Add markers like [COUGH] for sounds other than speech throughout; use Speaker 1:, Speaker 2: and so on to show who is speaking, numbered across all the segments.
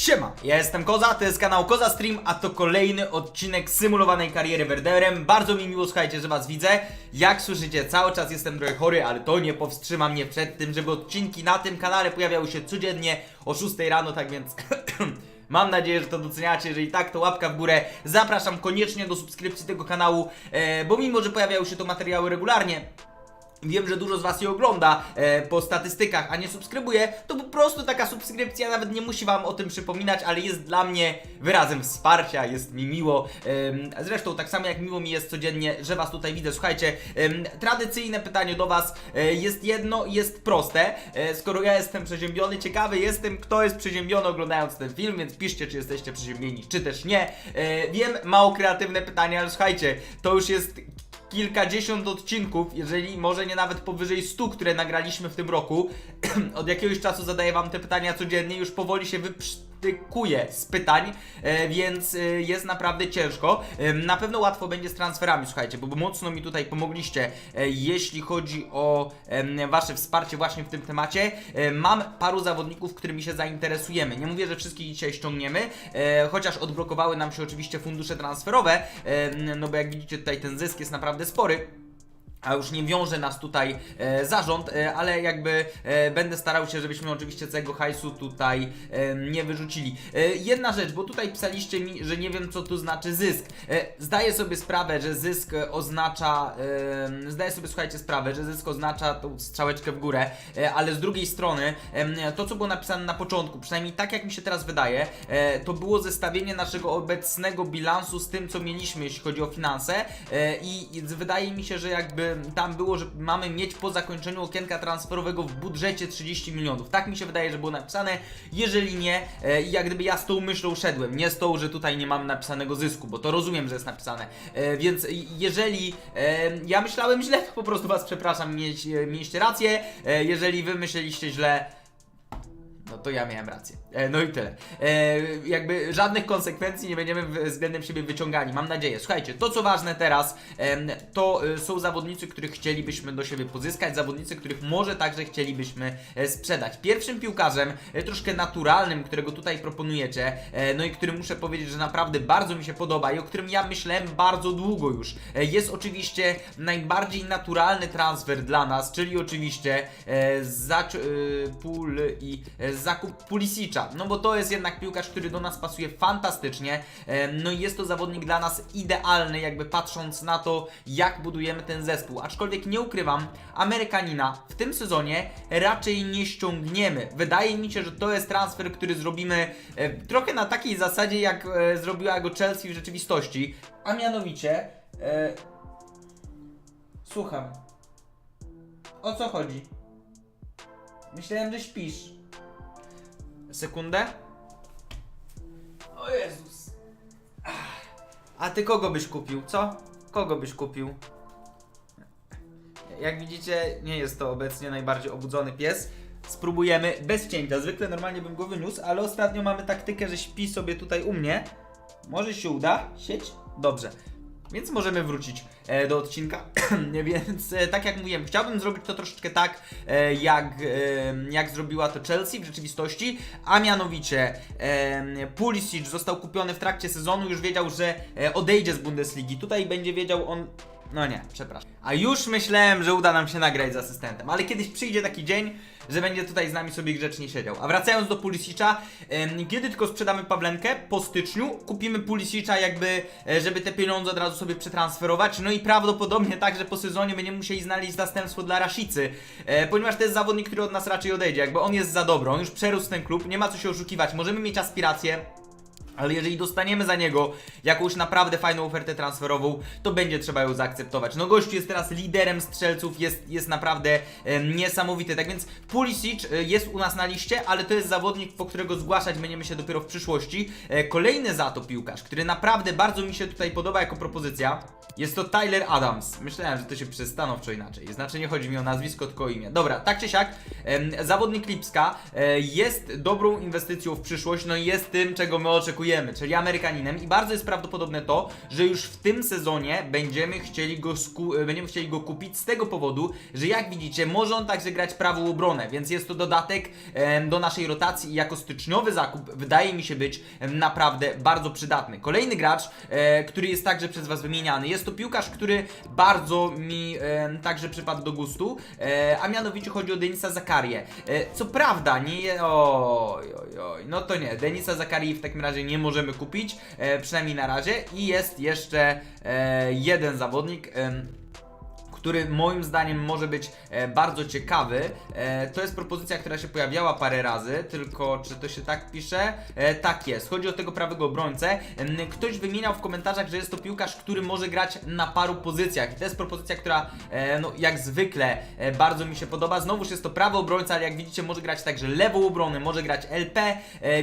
Speaker 1: Siema, ja jestem Koza, to jest kanał Koza Stream, a to kolejny odcinek symulowanej kariery Werderem. Bardzo mi miło, słuchajcie, że was widzę. Jak słyszycie, cały czas jestem trochę chory, ale to nie powstrzyma mnie przed tym, żeby odcinki na tym kanale pojawiały się codziennie o 6 rano, tak więc... [CLEARS THROAT] Mam nadzieję, że to doceniacie. Jeżeli tak, to łapka w górę. Zapraszam koniecznie do subskrypcji tego kanału, e, bo mimo, że pojawiają się to materiały regularnie, Wiem, że dużo z Was je ogląda e, po statystykach, a nie subskrybuje, to po prostu taka subskrypcja nawet nie musi Wam o tym przypominać, ale jest dla mnie wyrazem wsparcia, jest mi miło. Em, zresztą tak samo jak miło mi jest codziennie, że Was tutaj widzę. Słuchajcie, em, tradycyjne pytanie do Was e, jest jedno i jest proste. E, skoro ja jestem przeziębiony, ciekawy jestem, kto jest przeziębiony oglądając ten film, więc piszcie, czy jesteście przeziębieni, czy też nie. E, wiem, mało kreatywne pytanie, ale słuchajcie, to już jest kilkadziesiąt odcinków, jeżeli może nie nawet powyżej 100, które nagraliśmy w tym roku. [CLEARS THROAT] Od jakiegoś czasu zadaję wam te pytania codziennie, już powoli się wyprztykuję z pytań, e, więc e, jest naprawdę ciężko. Na pewno łatwo będzie z transferami, słuchajcie, bo mocno mi tutaj pomogliście, e, jeśli chodzi o wasze wsparcie właśnie w tym temacie. Mam paru zawodników, którymi się zainteresujemy. Nie mówię, że wszystkich dzisiaj ściągniemy, chociaż odblokowały nam się oczywiście fundusze transferowe, no bo jak widzicie tutaj ten zysk jest naprawdę spory. A już nie wiąże nas tutaj e, zarząd, e, ale jakby e, będę starał się, żebyśmy oczywiście tego hajsu tutaj e, nie wyrzucili. E, jedna rzecz, bo tutaj pisaliście mi, że nie wiem co tu znaczy zysk. E, zdaję sobie sprawę, że zysk oznacza, e, zdaję sobie słuchajcie sprawę, że zysk oznacza tą strzałeczkę w górę, e, ale z drugiej strony e, to co było napisane na początku, przynajmniej tak jak mi się teraz wydaje, e, to było zestawienie naszego obecnego bilansu z tym co mieliśmy, jeśli chodzi o finanse e, i wydaje mi się, że jakby tam było, że mamy mieć po zakończeniu okienka transferowego w budżecie 30 milionów. Tak mi się wydaje, że było napisane. Jeżeli nie, e, jak gdyby ja z tą myślą szedłem, nie z tą, że tutaj nie mamy napisanego zysku, bo to rozumiem, że jest napisane. E, więc jeżeli e, ja myślałem źle, to [LAUGHS] po prostu was przepraszam, mieliście rację. Jeżeli wy myśleliście źle, no to ja miałem rację. E, no i tyle. E, jakby żadnych konsekwencji nie będziemy względem siebie wyciągali, mam nadzieję. Słuchajcie, to co ważne teraz, em, to e, są zawodnicy, których chcielibyśmy do siebie pozyskać, zawodnicy, których może także chcielibyśmy e, sprzedać. Pierwszym piłkarzem, e, troszkę naturalnym, którego tutaj proponujecie, e, no i który muszę powiedzieć, że naprawdę bardzo mi się podoba i o którym ja myślałem bardzo długo już, e, jest oczywiście najbardziej naturalny transfer dla nas, czyli oczywiście e, Zac- e, i e, zakup Pulisicza. No bo to jest jednak piłkarz, który do nas pasuje fantastycznie. No i jest to zawodnik dla nas idealny, jakby patrząc na to, jak budujemy ten zespół. Aczkolwiek nie ukrywam, Amerykanina w tym sezonie raczej nie ściągniemy. Wydaje mi się, że to jest transfer, który zrobimy e, trochę na takiej zasadzie, jak e, zrobiła go Chelsea w rzeczywistości. A mianowicie. E, słucham. O co chodzi? Myślałem, że śpisz. Sekundę. O Jezus. A ty kogo byś kupił, co? Kogo byś kupił? Jak widzicie, nie jest to obecnie najbardziej obudzony pies. Spróbujemy bez cięcia. Zwykle normalnie bym go wyniósł, ale ostatnio mamy taktykę, że śpi sobie tutaj u mnie. Może się uda? Sieć? Dobrze. Więc możemy wrócić e, do odcinka. [CLEARS THROAT] Więc e, tak jak mówiłem, chciałbym zrobić to troszeczkę tak, e, jak, e, jak zrobiła to Chelsea w rzeczywistości, a mianowicie e, Pulisic został kupiony w trakcie sezonu, już wiedział, że e, odejdzie z Bundesligi. Tutaj będzie wiedział on no nie, przepraszam. A już myślałem, że uda nam się nagrać z asystentem, ale kiedyś przyjdzie taki dzień, że będzie tutaj z nami sobie grzecznie siedział. A wracając do Pulisicza, kiedy tylko sprzedamy Pawlenkę? Po styczniu, kupimy Pulisicza jakby, e, żeby te pieniądze od razu sobie przetransferować, no i prawdopodobnie tak, że po sezonie będziemy musieli znaleźć zastępstwo dla Rashicy, e, ponieważ to jest zawodnik, który od nas raczej odejdzie, jakby on jest za dobry, on już przerósł ten klub, nie ma co się oszukiwać, możemy mieć aspiracje, ale jeżeli dostaniemy za niego jakąś naprawdę fajną ofertę transferową, to będzie trzeba ją zaakceptować. No gościu jest teraz liderem strzelców, jest, jest naprawdę e, niesamowity. Tak więc Pulisic e, jest u nas na liście, ale to jest zawodnik, po którego zgłaszać będziemy się dopiero w przyszłości. E, kolejny za to piłkarz, który naprawdę bardzo mi się tutaj podoba jako propozycja. Jest to Tyler Adams. Myślałem, że to się pisze stanowczo inaczej. Znaczy nie chodzi mi o nazwisko, tylko o imię. Dobra, tak czy siak, em, zawodnik Lipska e, jest dobrą inwestycją w przyszłość, no i jest tym, czego my oczekujemy, czyli Amerykaninem i bardzo jest prawdopodobne to, że już w tym sezonie będziemy chcieli go, e, będziemy chcieli go kupić z tego powodu, że jak widzicie, może on także grać prawą obronę, więc jest to dodatek do naszej rotacji i jako styczniowy zakup wydaje mi się być naprawdę bardzo przydatny. Kolejny gracz, e, który jest także przez Was wymieniany, jest to piłkarz, który bardzo mi em, także przypadł do gustu, e, a mianowicie chodzi o Denisa Zakarię. E, co prawda, nie. Oj, oj, oj, no to nie, Denisa Zakarii w takim razie nie możemy kupić, e, przynajmniej na razie. I jest jeszcze e, jeden zawodnik, który moim zdaniem może być e, bardzo ciekawy. E, to jest propozycja, która się pojawiała parę razy, tylko czy to się tak pisze? E, tak jest. Chodzi o tego prawego obrońcę. Ktoś wymieniał w komentarzach, że jest to piłkarz, który może grać na paru pozycjach. I to jest propozycja, która no, jak zwykle bardzo mi się podoba. Znowuż jest to prawy obrońca, ale jak widzicie może grać także lewą obronę, może grać LP,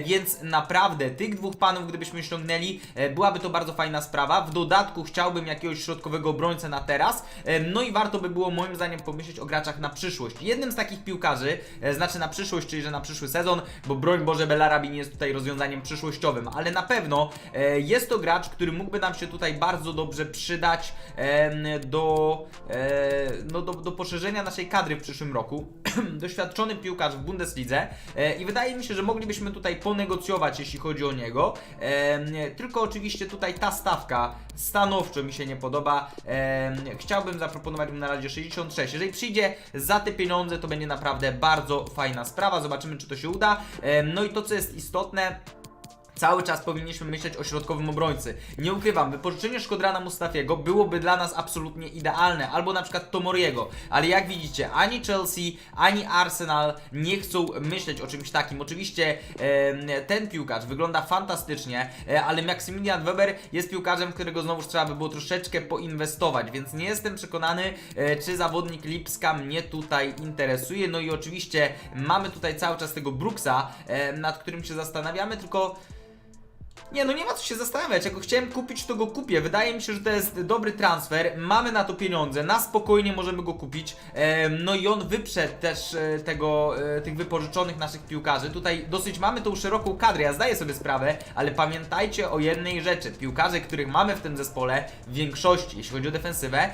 Speaker 1: więc naprawdę tych dwóch panów, gdybyśmy ściągnęli, byłaby to bardzo fajna sprawa. W dodatku chciałbym jakiegoś środkowego obrońcę na teraz. No i warto by było moim zdaniem pomyśleć o graczach na przyszłość. Jednym z takich piłkarzy, e, znaczy na przyszłość, czyli że na przyszły sezon, bo broń Boże Belarabi nie jest tutaj rozwiązaniem przyszłościowym, ale na pewno e, jest to gracz, który mógłby nam się tutaj bardzo dobrze przydać do, e, no, do, do poszerzenia naszej kadry w przyszłym roku. [CLEARS THROAT] Doświadczony piłkarz w Bundeslidze i wydaje mi się, że moglibyśmy tutaj ponegocjować, jeśli chodzi o niego. Tylko oczywiście tutaj ta stawka stanowczo mi się nie podoba. Chciałbym zaproponować mu na razie 66. Jeżeli przyjdzie za te pieniądze, to będzie naprawdę bardzo fajna sprawa. Zobaczymy, czy to się uda. Em, no i to, co jest istotne, Cały czas powinniśmy myśleć o środkowym obrońcy. Nie ukrywam, wypożyczenie Szkodrana Mustafiego byłoby dla nas absolutnie idealne, albo na przykład Tomoriego, ale jak widzicie, ani Chelsea, ani Arsenal nie chcą myśleć o czymś takim. Oczywiście e, ten piłkarz wygląda fantastycznie, e, ale Maximilian Weber jest piłkarzem, którego znowuż trzeba by było troszeczkę poinwestować, więc nie jestem przekonany, e, czy zawodnik Lipska mnie tutaj interesuje. No i oczywiście mamy tutaj cały czas tego Brooksa, e, nad którym się zastanawiamy, tylko nie, no nie ma co się zastanawiać. Jak go chciałem kupić, to go kupię. Wydaje mi się, że to jest dobry transfer. Mamy na to pieniądze, na spokojnie możemy go kupić. No i on wyprze też e, tego, e, tych wypożyczonych naszych piłkarzy. Tutaj dosyć mamy tą szeroką kadrę, ja zdaję sobie sprawę, ale pamiętajcie o jednej rzeczy. Piłkarze, których mamy w tym zespole, w większości, jeśli chodzi o defensywę,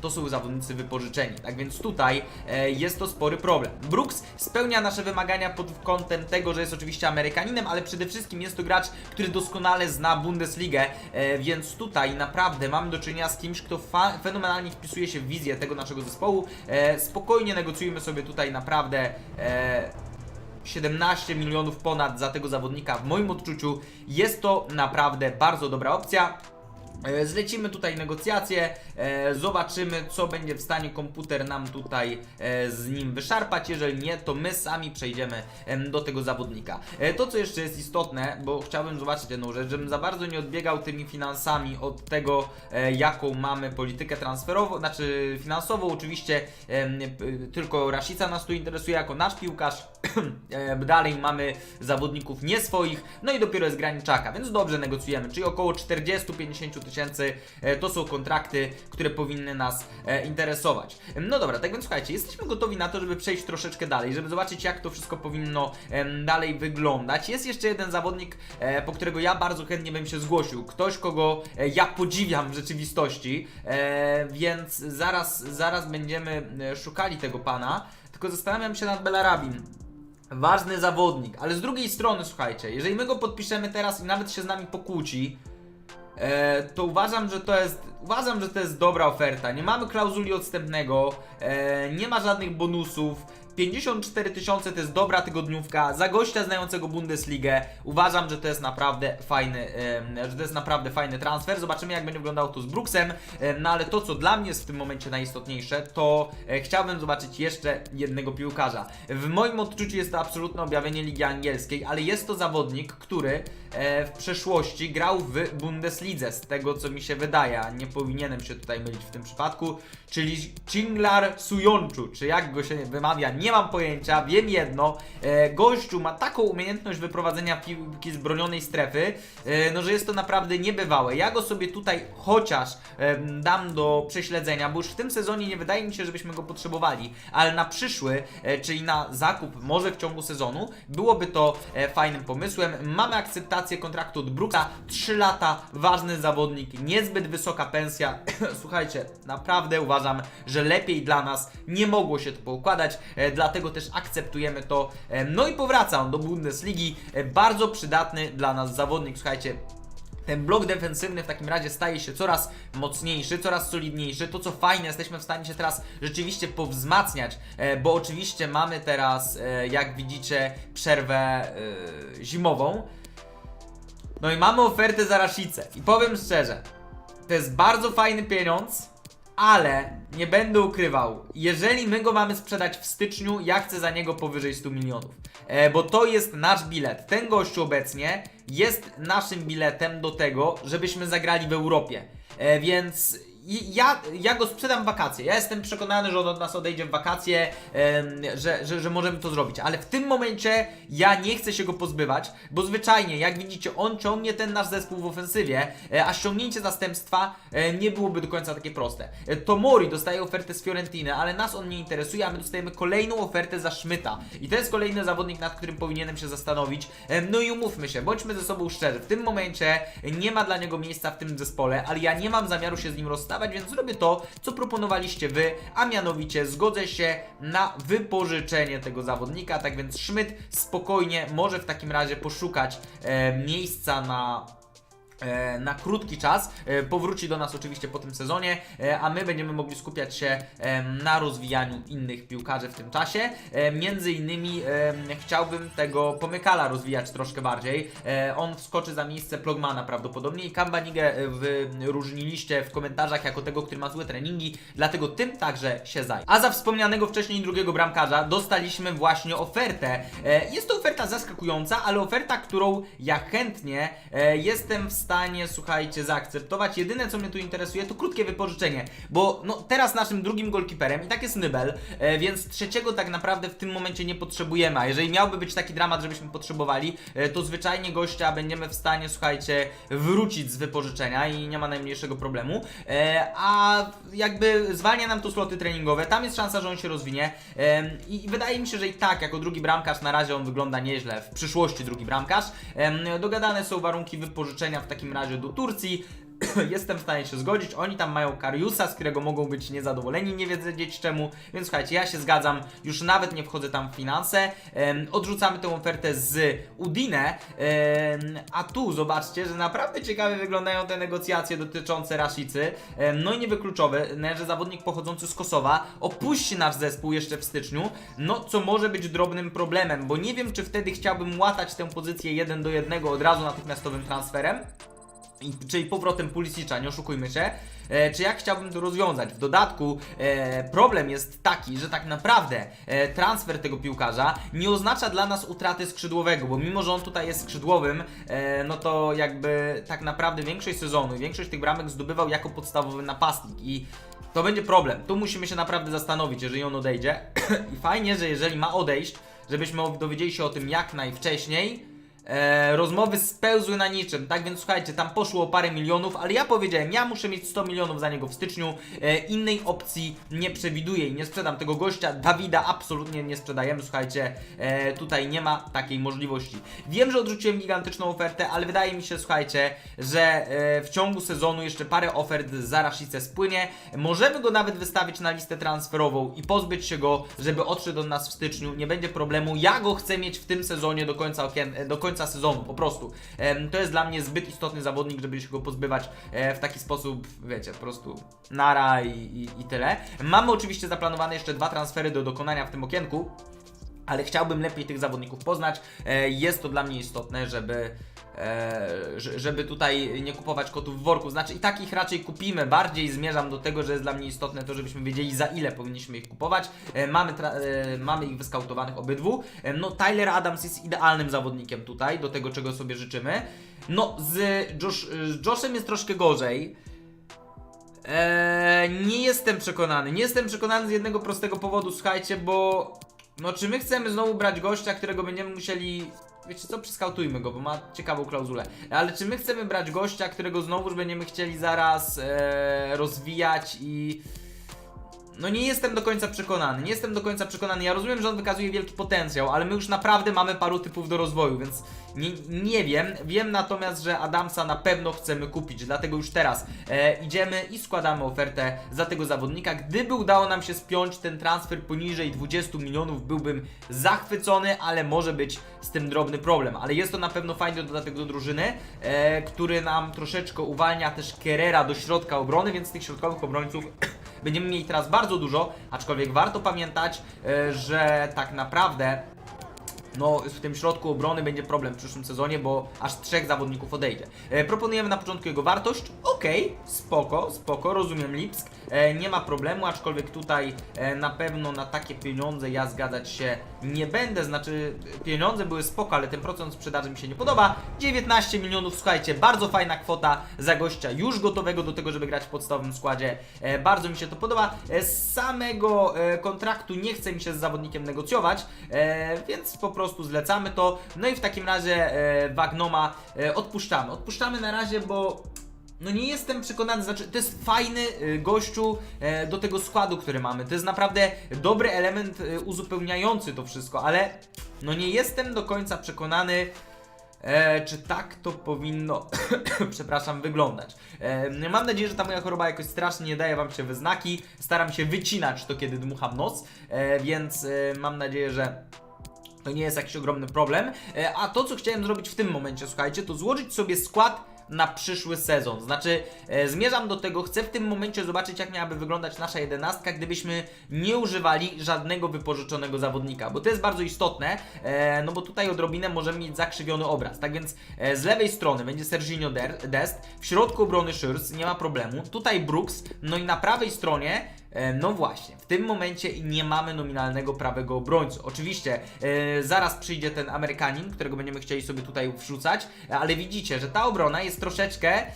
Speaker 1: to są zawodnicy wypożyczeni. Tak więc tutaj e, jest to spory problem. Brooks spełnia nasze wymagania pod kątem tego, że jest oczywiście Amerykaninem, ale przede wszystkim jest to gracz, który doskonale zna Bundesligę, e, więc tutaj naprawdę mamy do czynienia z kimś, kto fenomenalnie wpisuje się w wizję tego naszego zespołu. E, spokojnie negocjujemy sobie tutaj naprawdę. E, 17 milionów ponad za tego zawodnika. W moim odczuciu jest to naprawdę bardzo dobra opcja. E, Zlecimy tutaj negocjacje, e, zobaczymy co będzie w stanie komputer nam tutaj e, z nim wyszarpać. Jeżeli nie, to my sami przejdziemy em, do tego zawodnika. E, To co jeszcze jest istotne, bo chciałbym zobaczyć jedną rzecz, żebym za bardzo nie odbiegał tymi finansami od tego, e, jaką mamy politykę transferową, znaczy finansową. Oczywiście p- tylko Rashica nas tu interesuje jako nasz piłkarz. [CLEARS THROAT] E, Dalej mamy zawodników nie swoich, no i dopiero jest graniczaka, więc dobrze negocjujemy, czyli około 40-50 tysięcy e, to są kontrakty, które powinny nas e, interesować. No dobra, tak więc słuchajcie, jesteśmy gotowi na to, żeby przejść troszeczkę dalej, żeby zobaczyć jak to wszystko powinno dalej wyglądać. Jest jeszcze jeden zawodnik, e, po którego ja bardzo chętnie bym się zgłosił, ktoś kogo ja podziwiam w rzeczywistości, więc zaraz, zaraz będziemy szukali tego pana, tylko zastanawiam się nad Belarabim. Ważny zawodnik, ale z drugiej strony, słuchajcie, jeżeli my go podpiszemy teraz i nawet się z nami pokłóci, e, to uważam, że to jest. Uważam, że to jest dobra oferta. Nie mamy klauzuli odstępnego, e, nie ma żadnych bonusów. 54 tysiące to jest dobra tygodniówka za gościa znającego Bundesligę. Uważam, że to jest naprawdę fajny, em, że to jest naprawdę fajny transfer. Zobaczymy jak będzie wyglądało to z Brooksem. Em, No ale to co dla mnie jest w tym momencie najistotniejsze, to e, chciałbym zobaczyć jeszcze jednego piłkarza. W moim odczuciu jest to absolutne objawienie Ligi Angielskiej, ale jest to zawodnik, który e, w przeszłości grał w Bundeslidze, z tego co mi się wydaje, nie powinienem się tutaj mylić w tym przypadku, czyli Cinglar Sujonczu, czy jak go się wymawia, nie mam pojęcia, wiem jedno, e, gościu ma taką umiejętność wyprowadzenia piłki z bronionej strefy, e, no że jest to naprawdę niebywałe. Ja go sobie tutaj chociaż dam do prześledzenia, bo już w tym sezonie nie wydaje mi się, żebyśmy go potrzebowali, ale na przyszły, e, czyli na zakup może w ciągu sezonu, byłoby to e, fajnym pomysłem. Mamy akceptację kontraktu od Brooksa, 3 lata, ważny zawodnik, niezbyt wysoka pensja. [CLEARS THROAT] Słuchajcie, naprawdę uważam, że lepiej dla nas nie mogło się to poukładać, e, dlatego też akceptujemy to. E, no i powraca on do Bundesligi, e, bardzo przydatny dla nas zawodnik, słuchajcie. Ten blok defensywny w takim razie staje się coraz mocniejszy, coraz solidniejszy. To co fajne, jesteśmy w stanie się teraz rzeczywiście powzmacniać, bo oczywiście mamy teraz, jak widzicie, przerwę zimową. No i mamy ofertę za Rashicę. I powiem szczerze, to jest bardzo fajny pieniądz, ale nie będę ukrywał, jeżeli my go mamy sprzedać w styczniu, ja chcę za niego powyżej 100 milionów. E, bo to jest nasz bilet. Ten gościu obecnie jest naszym biletem do tego, żebyśmy zagrali w Europie. E, więc ja, ja go sprzedam w wakacje. Ja jestem przekonany, że on od nas odejdzie w wakacje, że, że, że możemy to zrobić. Ale w tym momencie ja nie chcę się go pozbywać, bo zwyczajnie, jak widzicie, on ciągnie ten nasz zespół w ofensywie, e, a ściągnięcie zastępstwa e, nie byłoby do końca takie proste. E, Tomori dostaje ofertę z Fiorentiny, ale nas on nie interesuje, a my dostajemy kolejną ofertę za Szmyta. I to jest kolejny zawodnik, nad którym powinienem się zastanowić. No i umówmy się, bądźmy ze sobą szczerzy. W tym momencie nie ma dla niego miejsca w tym zespole, ale ja nie mam zamiaru się z nim rozstawać, więc zrobię to, co proponowaliście wy, a mianowicie zgodzę się na wypożyczenie tego zawodnika. Tak więc Szmyt spokojnie może w takim razie poszukać e, miejsca na na krótki czas. E, Powróci do nas oczywiście po tym sezonie, e, a my będziemy mogli skupiać się e, na rozwijaniu innych piłkarzy w tym czasie. E, Między innymi e, chciałbym tego Pomykala rozwijać troszkę bardziej. E, On wskoczy za miejsce Plogmana prawdopodobnie i Kambanigę e, wyróżniliście w komentarzach jako tego, który ma złe treningi, dlatego tym także się zajmę. A za wspomnianego wcześniej drugiego bramkarza dostaliśmy właśnie ofertę. E, Jest to oferta zaskakująca, ale oferta, którą ja chętnie e, jestem w stanie, słuchajcie, zaakceptować. Jedyne, co mnie tu interesuje, to krótkie wypożyczenie, bo no, teraz naszym drugim golkiperem i tak jest Nybel, e, więc trzeciego tak naprawdę w tym momencie nie potrzebujemy, a jeżeli miałby być taki dramat, żebyśmy potrzebowali, e, to zwyczajnie gościa będziemy w stanie, słuchajcie, wrócić z wypożyczenia i nie ma najmniejszego problemu, e, a jakby zwalnia nam to sloty treningowe, tam jest szansa, że on się rozwinie em, i wydaje mi się, że i tak, jako drugi bramkarz na razie on wygląda nieźle, w przyszłości drugi bramkarz. Em, Dogadane są warunki wypożyczenia w takim razie do Turcji. [CLEARS THROAT] Jestem w stanie się zgodzić. Oni tam mają Kariusa, z którego mogą być niezadowoleni, nie wiedzieć czemu. Więc słuchajcie, ja się zgadzam, już nawet nie wchodzę tam w finanse. Odrzucamy tę ofertę z Udine. A tu zobaczcie, że naprawdę ciekawie wyglądają te negocjacje dotyczące Rashicy. No i niewykluczowe, że zawodnik pochodzący z Kosowa opuści nasz zespół jeszcze w styczniu. No, co może być drobnym problemem, bo nie wiem, czy wtedy chciałbym łatać tę pozycję 1 do 1 od razu natychmiastowym transferem. Czyli powrotem Pulisicza, nie oszukujmy się. E, czy jak chciałbym to rozwiązać? W dodatku e, problem jest taki, że tak naprawdę e, transfer tego piłkarza nie oznacza dla nas utraty skrzydłowego, bo mimo, że on tutaj jest skrzydłowym, e, no to jakby tak naprawdę większość sezonu i większość tych bramek zdobywał jako podstawowy napastnik i to będzie problem. Tu musimy się naprawdę zastanowić, jeżeli on odejdzie. [COUGHS] I fajnie, że jeżeli ma odejść, żebyśmy dowiedzieli się o tym jak najwcześniej, E, rozmowy spełzły na niczym, tak więc słuchajcie, tam poszło parę milionów, ale ja powiedziałem, ja muszę mieć 100 milionów za niego w styczniu, e, innej opcji nie przewiduję i nie sprzedam tego gościa, Dawida absolutnie nie sprzedajemy, słuchajcie, e, tutaj nie ma takiej możliwości. Wiem, że odrzuciłem gigantyczną ofertę, ale wydaje mi się, słuchajcie, że e, w ciągu sezonu jeszcze parę ofert za Rashicę spłynie, możemy go nawet wystawić na listę transferową i pozbyć się go, żeby odszedł od nas w styczniu, nie będzie problemu, ja go chcę mieć w tym sezonie do końca okien, do końca sezonu, po prostu. To jest dla mnie zbyt istotny zawodnik, żeby się go pozbywać e, w taki sposób, wiecie, po prostu nara i, i, i tyle. Mamy oczywiście zaplanowane jeszcze dwa transfery do dokonania w tym okienku, ale chciałbym lepiej tych zawodników poznać. E, Jest to dla mnie istotne, żeby, że- żeby tutaj nie kupować kotów w worku. Znaczy i tak ich raczej kupimy. Bardziej zmierzam do tego, że jest dla mnie istotne to, żebyśmy wiedzieli za ile powinniśmy ich kupować. E, Mamy, e, mamy ich wyskautowanych obydwu. E, No Tyler Adams jest idealnym zawodnikiem tutaj, do tego czego sobie życzymy. No z, Josh, z Joshem jest troszkę gorzej. Eee, nie jestem przekonany. Nie jestem przekonany z jednego prostego powodu, słuchajcie, bo No czy my chcemy znowu brać gościa, którego będziemy musieli... Wiecie co, przeskautujmy go, bo ma ciekawą klauzulę. Ale czy my chcemy brać gościa, którego znowuż będziemy chcieli zaraz e, rozwijać i... No nie jestem do końca przekonany, nie jestem do końca przekonany. Ja rozumiem, że on wykazuje wielki potencjał, ale my już naprawdę mamy paru typów do rozwoju, więc nie, nie wiem. Wiem natomiast, że Adamsa na pewno chcemy kupić, dlatego już teraz e, idziemy i składamy ofertę za tego zawodnika. Gdyby udało nam się spiąć ten transfer poniżej 20 milionów, byłbym zachwycony, ale może być z tym drobny problem. Ale jest to na pewno fajny dodatek do drużyny, e, który nam troszeczkę uwalnia też Kerera do środka obrony, więc tych środkowych obrońców będziemy mieli teraz bardzo dużo, aczkolwiek warto pamiętać, e, że tak naprawdę no, w tym środku obrony będzie problem w przyszłym sezonie, bo aż trzech zawodników odejdzie. E, proponujemy na początku jego wartość. Okej, spoko, spoko, rozumiem Lipsk. E, nie ma problemu, aczkolwiek tutaj e, na pewno na takie pieniądze ja zgadzać się nie będę. Znaczy, pieniądze były spoko, ale ten procent sprzedaży mi się nie podoba. 19 milionów, słuchajcie, bardzo fajna kwota za gościa już gotowego do tego, żeby grać w podstawowym składzie. E, bardzo mi się to podoba. E, z samego e, kontraktu nie chce mi się z zawodnikiem negocjować, e, więc po prostu zlecamy to. No i w takim razie e, Wagnoma e, odpuszczamy. Odpuszczamy na razie, bo no nie jestem przekonany, znaczy to jest fajny y, gościu e, do tego składu, który mamy. To jest naprawdę dobry element y, uzupełniający to wszystko, ale no nie jestem do końca przekonany, e, czy tak to powinno, [COUGHS] przepraszam, wyglądać. E, mam nadzieję, że ta moja choroba jakoś strasznie nie daje wam się we znaki. Staram się wycinać to, kiedy dmucham nos, e, więc e, mam nadzieję, że to nie jest jakiś ogromny problem. E, A to, co chciałem zrobić w tym momencie, słuchajcie, to złożyć sobie skład na przyszły sezon. Znaczy, e, zmierzam do tego, chcę w tym momencie zobaczyć, jak miałaby wyglądać nasza jedenastka, gdybyśmy nie używali żadnego wypożyczonego zawodnika, bo to jest bardzo istotne, e, no bo tutaj odrobinę możemy mieć zakrzywiony obraz. Tak więc e, z lewej strony będzie Serginho Der- Dest, w środku obrony Schürz, nie ma problemu, tutaj Brooks, no i na prawej stronie No właśnie, w tym momencie nie mamy nominalnego prawego obrońcy. Oczywiście e, zaraz przyjdzie ten Amerykanin, którego będziemy chcieli sobie tutaj wrzucać, e, ale widzicie, że ta obrona jest troszeczkę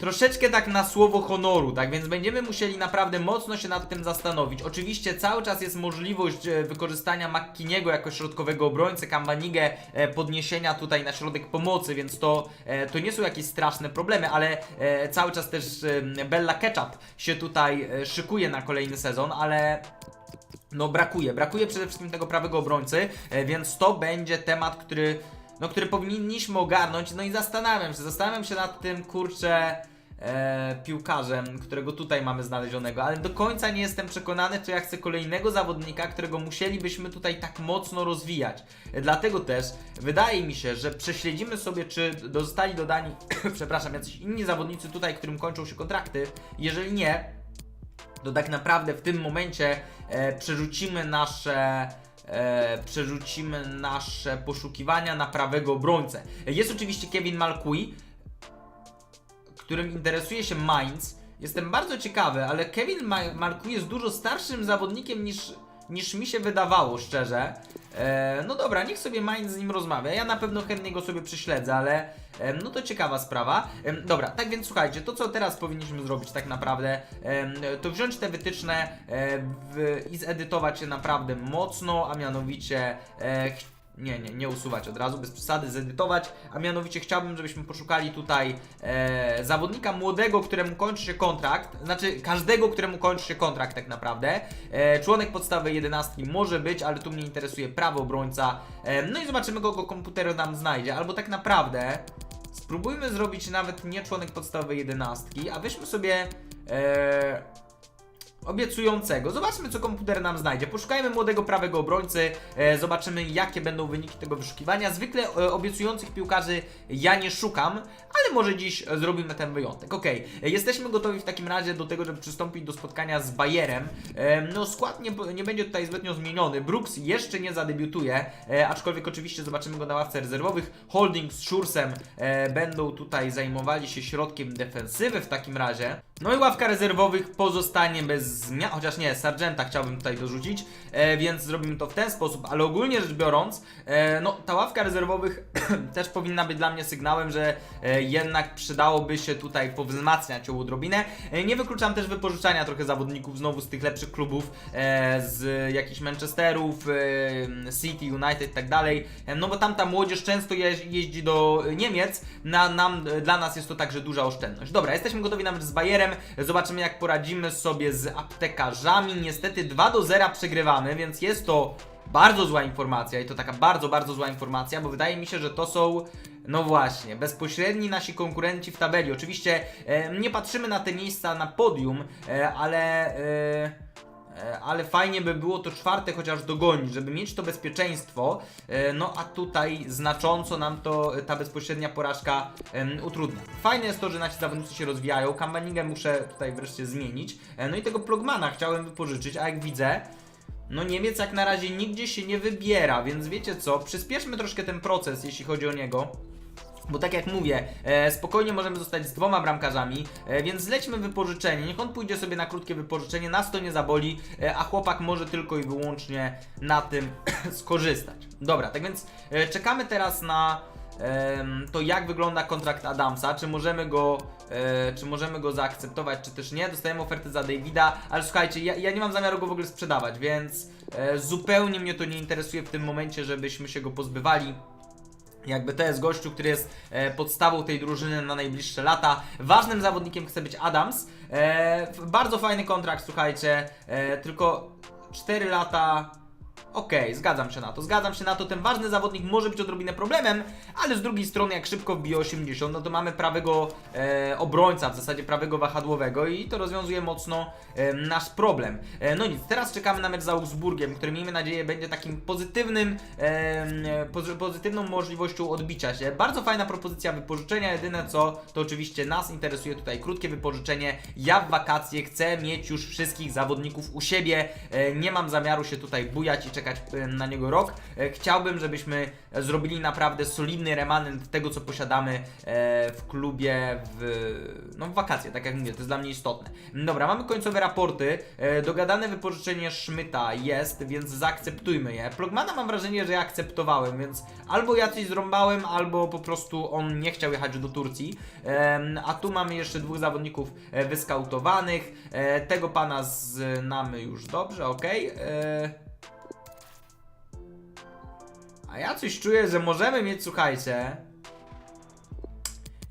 Speaker 1: troszeczkę tak na słowo honoru, tak więc będziemy musieli naprawdę mocno się nad tym zastanowić. Oczywiście cały czas jest możliwość e, wykorzystania McKiniego jako środkowego obrońcy, Kambanigę e, podniesienia tutaj na środek pomocy, więc to, e, to nie są jakieś straszne problemy, ale cały czas też Bella Ketchup się tutaj szykuje na kolejny sezon, ale no brakuje, brakuje przede wszystkim tego prawego obrońcy, więc to będzie temat, który, no, który powinniśmy ogarnąć, no i zastanawiam się, zastanawiam się nad tym, kurczę, e, piłkarzem, którego tutaj mamy znalezionego, ale do końca nie jestem przekonany, czy ja chcę kolejnego zawodnika, którego musielibyśmy tutaj tak mocno rozwijać. Dlatego też wydaje mi się, że prześledzimy sobie, czy zostali dodani, [COUGHS] przepraszam, jacyś inni zawodnicy tutaj, którym kończą się kontrakty, jeżeli nie, to tak naprawdę w tym momencie e, przerzucimy nasze. E, przerzucimy nasze poszukiwania na prawego obrońcę. Jest oczywiście Kevin Malkui, którym interesuje się Mainz. Jestem bardzo ciekawy, ale Kevin Ma- Malkui jest dużo starszym zawodnikiem niż, niż mi się wydawało, szczerze. E, no dobra, niech sobie Mainz z nim rozmawia. Ja na pewno chętnie go sobie prześledzę, ale em, no to ciekawa sprawa. Em, dobra, tak więc słuchajcie, to co teraz powinniśmy zrobić tak naprawdę, em, to wziąć te wytyczne e, w, i zedytować je naprawdę mocno, a mianowicie e, nie, nie, nie usuwać od razu, bez przesady, zedytować, a mianowicie chciałbym, żebyśmy poszukali tutaj e, zawodnika młodego, któremu kończy się kontrakt, znaczy każdego, któremu kończy się kontrakt tak naprawdę. E, członek podstawy 11 może być, ale tu mnie interesuje prawy obrońca. E, no i zobaczymy, kogo komputer nam znajdzie, albo tak naprawdę spróbujmy zrobić nawet nie członek podstawy 11, a weźmy sobie... E, obiecującego. Zobaczmy, co komputer nam znajdzie. Poszukajmy młodego prawego obrońcy, e, zobaczymy, jakie będą wyniki tego wyszukiwania. Zwykle e, obiecujących piłkarzy ja nie szukam, ale może dziś e, zrobimy ten wyjątek. Ok, jesteśmy gotowi w takim razie do tego, żeby przystąpić do spotkania z Bayerem. E, no, skład nie, nie będzie tutaj zbytnio zmieniony. Brooks jeszcze nie zadebiutuje, e, aczkolwiek oczywiście zobaczymy go na ławce rezerwowych. Holding z Szursem e, będą tutaj zajmowali się środkiem defensywy w takim razie. No i ławka rezerwowych pozostanie bez zmian, chociaż nie, Sargenta chciałbym tutaj dorzucić, e, więc zrobimy to w ten sposób, ale ogólnie rzecz biorąc, e, no ta ławka rezerwowych [CLEARS THROAT] też powinna być dla mnie sygnałem, że e, jednak przydałoby się tutaj powzmacniać ją odrobinę. E, nie wykluczam też wypożyczania trochę zawodników znowu z tych lepszych klubów, e, z jakichś Manchesterów, e, City, United i tak dalej, E, no bo tam ta młodzież często je, jeździ do Niemiec, na, nam, dla nas jest to także duża oszczędność. Dobra, jesteśmy gotowi nawet z Bayerem, zobaczymy jak poradzimy sobie z aptekarzami. Niestety 2 do 0 przegrywamy, więc jest to bardzo zła informacja i to taka bardzo, bardzo zła informacja, bo wydaje mi się, że to są, no właśnie, bezpośredni nasi konkurenci w tabeli. Oczywiście e, nie patrzymy na te miejsca na podium, e, ale... E, ale fajnie by było to czwarte chociaż dogonić, żeby mieć to bezpieczeństwo, e, no a tutaj znacząco nam to e, ta bezpośrednia porażka utrudnia. Fajne jest to, że nasi zawodnicy się rozwijają, Kambaningę muszę tutaj wreszcie zmienić, E, no i tego Plogmana chciałem wypożyczyć, a jak widzę, no Niemiec jak na razie nigdzie się nie wybiera, więc wiecie co, przyspieszmy troszkę ten proces, jeśli chodzi o niego. Bo tak jak mówię, e, spokojnie możemy zostać z dwoma bramkarzami, e, więc zlećmy wypożyczenie. Niech on pójdzie sobie na krótkie wypożyczenie, nas to nie zaboli, e, a chłopak może tylko i wyłącznie na tym [COUGHS] skorzystać. Dobra, tak więc czekamy teraz na to, jak wygląda kontrakt Adamsa. Czy możemy go, czy możemy go zaakceptować, czy też nie. Dostajemy ofertę za Davida, ale słuchajcie, ja, ja nie mam zamiaru go w ogóle sprzedawać, więc zupełnie mnie to nie interesuje w tym momencie, żebyśmy się go pozbywali. Jakby to jest gościu, który jest e, podstawą tej drużyny na najbliższe lata. Ważnym zawodnikiem chce być Adams. E, bardzo fajny kontrakt, słuchajcie. E, tylko 4 lata. Okej, zgadzam się na to. Zgadzam się na to. Ten ważny zawodnik może być odrobinę problemem, ale z drugiej strony, jak szybko wbije 80, no to mamy prawego e, obrońca, w zasadzie prawego wahadłowego i to rozwiązuje mocno e, nasz problem. E, no nic, teraz czekamy na mecz z Augsburgiem, który miejmy nadzieję będzie takim pozytywnym, e, pozy- pozytywną możliwością odbicia się. Bardzo fajna propozycja wypożyczenia, jedyne co to oczywiście nas interesuje tutaj krótkie wypożyczenie. Ja w wakacje chcę mieć już wszystkich zawodników u siebie, e, nie mam zamiaru się tutaj bujać i czekać e, na niego rok. E, Chciałbym, żebyśmy zrobili naprawdę solidny remanent tego, co posiadamy e, w klubie w, no, w wakacje, tak jak mówię, to jest dla mnie istotne. Dobra, mamy końcowe raporty. Dogadane wypożyczenie Schmidta jest, więc zaakceptujmy je. Plogmana mam wrażenie, że ja akceptowałem, więc albo ja coś zrąbałem, albo po prostu on nie chciał jechać do Turcji. A tu mamy jeszcze dwóch zawodników wyskautowanych. Tego pana znamy już dobrze, okej. A ja coś czuję, że możemy mieć, słuchajcie.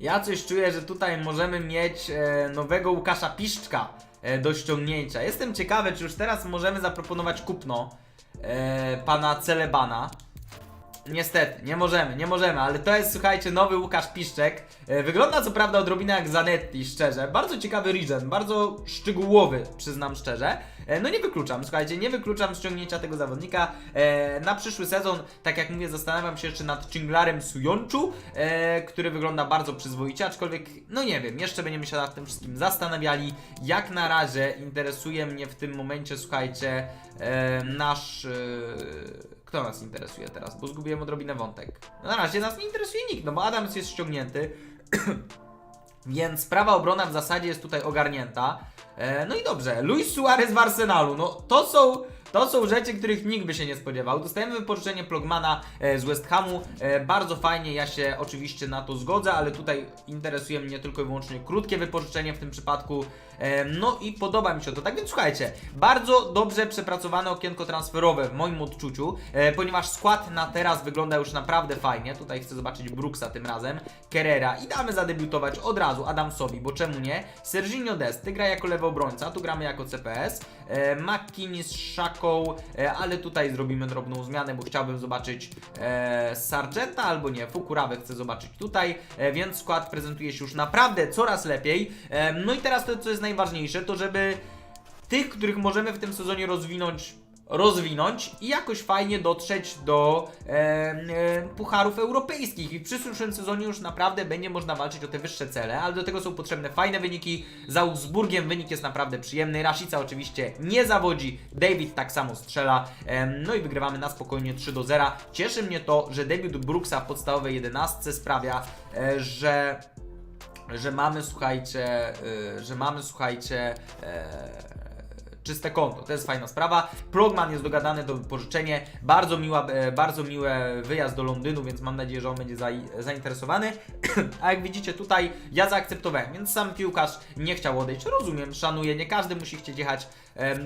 Speaker 1: Ja coś czuję, że tutaj możemy mieć e, nowego Łukasza Piszczka e, do ściągnięcia. Jestem ciekawy, czy już teraz możemy zaproponować kupno e, pana Celebana. Niestety, nie możemy, nie możemy, ale to jest, słuchajcie, nowy Łukasz Piszczek. E, Wygląda co prawda odrobinę jak Zanetti, szczerze. Bardzo ciekawy regen, bardzo szczegółowy, przyznam szczerze. E, No nie wykluczam, słuchajcie, nie wykluczam ściągnięcia tego zawodnika. E, Na przyszły sezon, tak jak mówię, zastanawiam się jeszcze nad Chinglarem Sujonczu, e, który wygląda bardzo przyzwoicie, aczkolwiek, no nie wiem, jeszcze będziemy się nad tym wszystkim zastanawiali. Jak na razie interesuje mnie w tym momencie, słuchajcie, nasz... Kto nas interesuje teraz? Bo zgubiłem odrobinę wątek. No na razie nas nie interesuje nikt, no bo Adams jest ściągnięty. [COUGHS] Więc prawa obrona w zasadzie jest tutaj ogarnięta. E, no i dobrze, Luis Suarez w Arsenalu. No to są, to są rzeczy, których nikt by się nie spodziewał. Dostajemy wypożyczenie Plogmana e, z West Hamu. E, bardzo fajnie, ja się oczywiście na to zgodzę, ale tutaj interesuje mnie tylko i wyłącznie krótkie wypożyczenie w tym przypadku. E, no i podoba mi się to. Tak więc słuchajcie, bardzo dobrze przepracowane okienko transferowe w moim odczuciu, ponieważ skład na teraz wygląda już naprawdę fajnie. Tutaj chcę zobaczyć Brooksa tym razem, Kerera i damy zadebiutować od razu Adamsowi, bo czemu nie? Serginho Dest, ty gra jako lewy obrońca, tu gramy jako CPS, McKinney z Szaką, e, ale tutaj zrobimy drobną zmianę, bo chciałbym zobaczyć e, Sargenta albo nie, Fukurawę chcę zobaczyć tutaj, e, więc skład prezentuje się już naprawdę coraz lepiej. No i teraz to, co jest najważniejsze, to żeby tych, których możemy w tym sezonie rozwinąć, rozwinąć i jakoś fajnie dotrzeć do e, e, pucharów europejskich. I w przyszłym sezonie już naprawdę będzie można walczyć o te wyższe cele, ale do tego są potrzebne fajne wyniki. Za Augsburgiem wynik jest naprawdę przyjemny. Rashica oczywiście nie zawodzi, David tak samo strzela. E, no i wygrywamy na spokojnie 3 do 0. Cieszy mnie to, że debiut Brooksa w podstawowej 11 sprawia, e, że że mamy, słuchajcie, y, że mamy, słuchajcie, e, czyste konto. To jest fajna sprawa. Plogman jest dogadany do wypożyczenie. Bardzo, miła, e, bardzo miły wyjazd do Londynu, więc mam nadzieję, że on będzie zai- zainteresowany. [CLEARS THROAT] A jak widzicie tutaj, ja zaakceptowałem, więc sam piłkarz nie chciał odejść. Rozumiem, szanuję, nie każdy musi chcieć jechać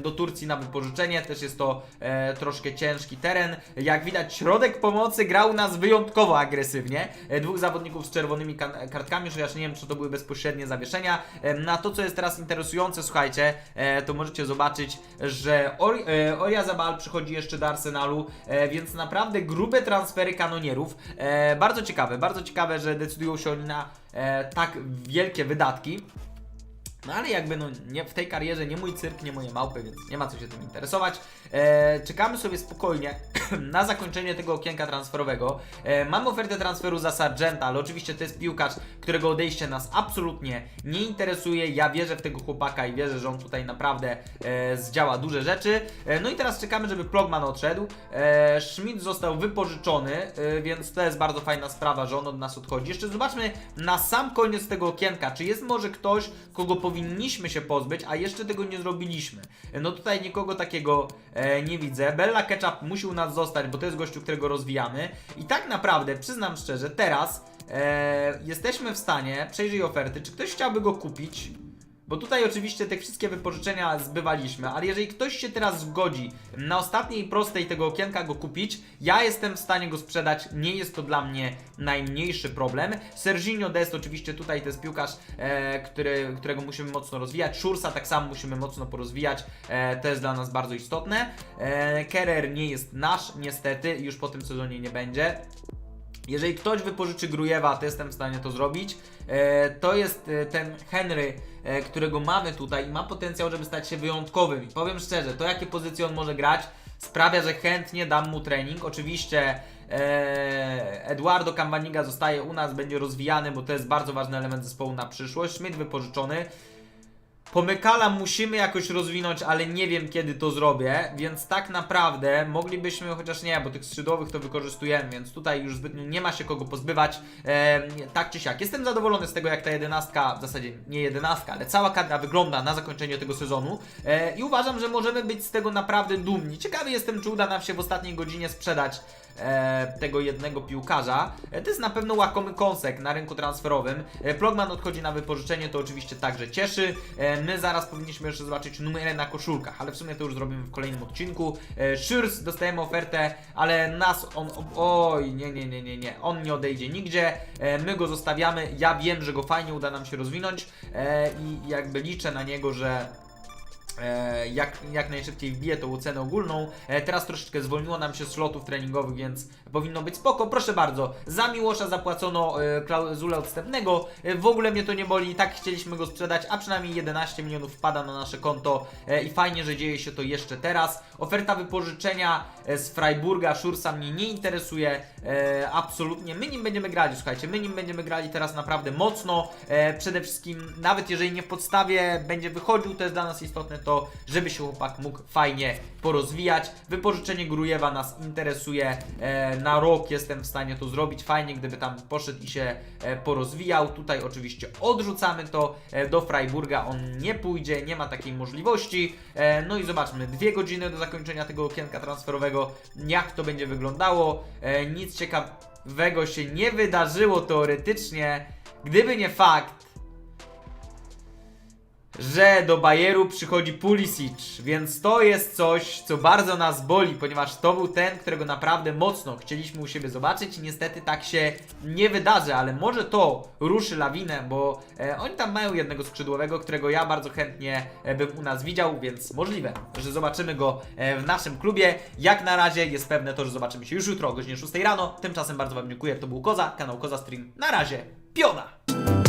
Speaker 1: do Turcji na wypożyczenie, też jest to e, troszkę ciężki teren. Jak widać, środek pomocy grał nas wyjątkowo agresywnie. E, dwóch zawodników z czerwonymi kartkami, chociaż nie wiem, czy to były bezpośrednie zawieszenia. Na to, co jest teraz interesujące, słuchajcie, to możecie zobaczyć, że Or e, Oria przychodzi jeszcze do Arsenalu, e, więc naprawdę grube transfery kanonierów. E, bardzo ciekawe, bardzo ciekawe, że decydują się oni na e, tak wielkie wydatki. No ale jakby no nie, w tej karierze nie mój cyrk, nie moje małpy, więc nie ma co się tym interesować. E, czekamy sobie spokojnie [CLEARS THROAT] na zakończenie tego okienka transferowego. E, mam ofertę transferu za Sargenta, ale oczywiście to jest piłkarz, którego odejście nas absolutnie nie interesuje. Ja wierzę w tego chłopaka i wierzę, że on tutaj naprawdę e, zdziała duże rzeczy. E, no i teraz czekamy, żeby Plogman odszedł. E, Schmidt został wypożyczony, e, więc to jest bardzo fajna sprawa, że on od nas odchodzi. Jeszcze zobaczmy na sam koniec tego okienka, czy jest może ktoś, kogo powinniśmy się pozbyć, a jeszcze tego nie zrobiliśmy. E, No tutaj nikogo takiego e, nie widzę. Bella Ketchup musi u nas zostać, bo to jest gościu, którego rozwijamy. I tak naprawdę, przyznam szczerze, teraz e, jesteśmy w stanie, przejrzyj oferty, czy ktoś chciałby go kupić. Bo tutaj oczywiście te wszystkie wypożyczenia zbywaliśmy, ale jeżeli ktoś się teraz zgodzi na ostatniej prostej tego okienka go kupić, ja jestem w stanie go sprzedać, nie jest to dla mnie najmniejszy problem. Serginho Dest oczywiście tutaj to jest piłkarz, e, który, którego musimy mocno rozwijać, Szursa tak samo musimy mocno porozwijać, e, to jest dla nas bardzo istotne. E, Kerer nie jest nasz niestety, już po tym sezonie nie będzie. Jeżeli ktoś wypożyczy Grujewa, to jestem w stanie to zrobić. E, to jest e, ten Henry, którego mamy tutaj i ma potencjał, żeby stać się wyjątkowym. I powiem szczerze, to jakie pozycje on może grać sprawia, że chętnie dam mu trening. Oczywiście e, Eduardo Cambaniga zostaje u nas, będzie rozwijany, bo to jest bardzo ważny element zespołu na przyszłość. Schmidt wypożyczony. Pomykala musimy jakoś rozwinąć, ale nie wiem kiedy to zrobię, więc tak naprawdę moglibyśmy, chociaż nie, bo tych skrzydłowych to wykorzystujemy, więc tutaj już zbytnio nie ma się kogo pozbywać, tak czy siak. Jestem zadowolony z tego, jak ta jedenastka, w zasadzie nie jedenastka, ale cała kadra wygląda na zakończenie tego sezonu e, i uważam, że możemy być z tego naprawdę dumni. Ciekawy jestem, czy uda nam się w ostatniej godzinie sprzedać e, tego jednego piłkarza. E, to jest na pewno łakomy kąsek na rynku transferowym. E, Plogman odchodzi na wypożyczenie, to oczywiście także cieszy. E, my zaraz powinniśmy jeszcze zobaczyć numery na koszulkach, ale w sumie to już zrobimy w kolejnym odcinku. E, Szyrs dostajemy ofertę, ale nas on. Oj, nie, nie, nie, nie, nie. On nie odejdzie nigdzie. E, my go zostawiamy. Ja wiem, że go fajnie uda nam się rozwinąć e, i jakby liczę na niego, że jak, jak najszybciej wbije tą cenę ogólną. E, teraz troszeczkę zwolniło nam się slotów treningowych, więc powinno być spoko. Proszę bardzo, za Miłosza zapłacono e, klauzulę odstępnego. E, w ogóle mnie to nie boli, tak chcieliśmy go sprzedać, a przynajmniej 11 milionów wpada na nasze konto e, i fajnie, że dzieje się to jeszcze teraz. Oferta wypożyczenia e, z Freiburga, Szursa mnie nie interesuje e, absolutnie. My nim będziemy grali, słuchajcie, my nim będziemy grali teraz naprawdę mocno. E, przede wszystkim, nawet jeżeli nie w podstawie będzie wychodził, to jest dla nas istotne to, żeby się chłopak mógł fajnie porozwijać. Wypożyczenie Grujewa nas interesuje. E, na rok jestem w stanie to zrobić. Fajnie, gdyby tam poszedł i się e, porozwijał. Tutaj oczywiście odrzucamy to e, do Freiburga. On nie pójdzie, nie ma takiej możliwości. E, no i zobaczmy, dwie godziny do zakończenia tego okienka transferowego. Jak to będzie wyglądało? E, nic ciekawego się nie wydarzyło teoretycznie. Gdyby nie fakt, że do Bayeru przychodzi Pulisic, więc to jest coś, co bardzo nas boli, ponieważ to był ten, którego naprawdę mocno chcieliśmy u siebie zobaczyć i niestety tak się nie wydarzy, ale może to ruszy lawinę, bo e, oni tam mają jednego skrzydłowego, którego ja bardzo chętnie e, bym u nas widział, więc możliwe, że zobaczymy go e, w naszym klubie. Jak na razie jest pewne to, że zobaczymy się już jutro o godzinie 6 rano. Tymczasem bardzo Wam dziękuję, to był Koza, kanał Koza Stream. Na razie, piona!